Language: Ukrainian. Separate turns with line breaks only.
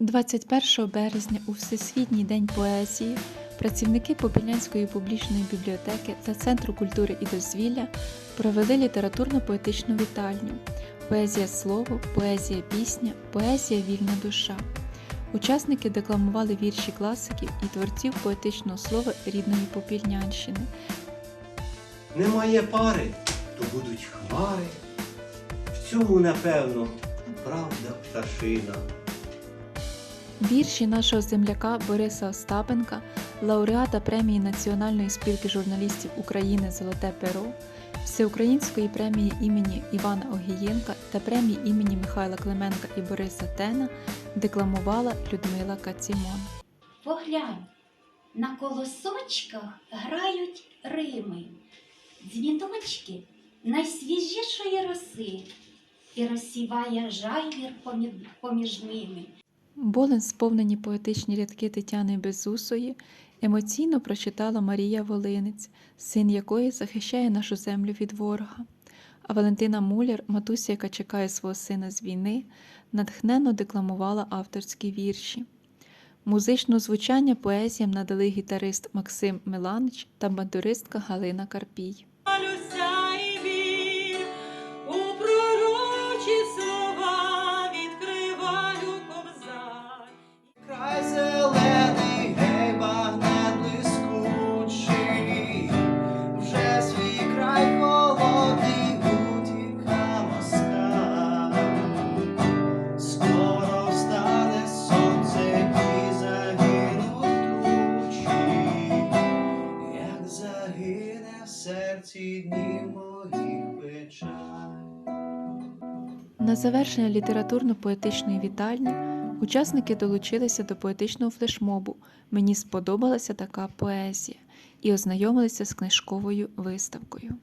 21 березня у Всесвітній день поезії працівники Попільнянської публічної бібліотеки та Центру культури і дозвілля провели літературно-поетичну вітальню Поезія слово, поезія пісня, поезія вільна душа. Учасники декламували вірші класиків і творців поетичного слова рідної Попільнянщини.
Немає пари, то будуть хмари. В цьому, напевно, правда пташина.
Вірші нашого земляка Бориса Остапенка, лауреата премії Національної спілки журналістів України Золоте перо, Всеукраїнської премії імені Івана Огієнка та премії імені Михайла Клименка і Бориса Тена декламувала Людмила Кацімон.
Поглянь, на колосочках грають рими, дзвіночки найсвіжішої роси, і розсіває жайвір поміж ними.
Болен сповнені поетичні рядки Тетяни Безусої емоційно прочитала Марія Волинець, син якої захищає нашу землю від ворога. А Валентина Муляр, матуся, яка чекає свого сина з війни, натхненно декламувала авторські вірші. Музичне звучання поезіям надали гітарист Максим Миланич та бандуристка Галина Карпій.
Серці дні моїх печаль.
На завершення літературно-поетичної вітальні учасники долучилися до поетичного флешмобу Мені сподобалася така поезія і ознайомилися з книжковою виставкою.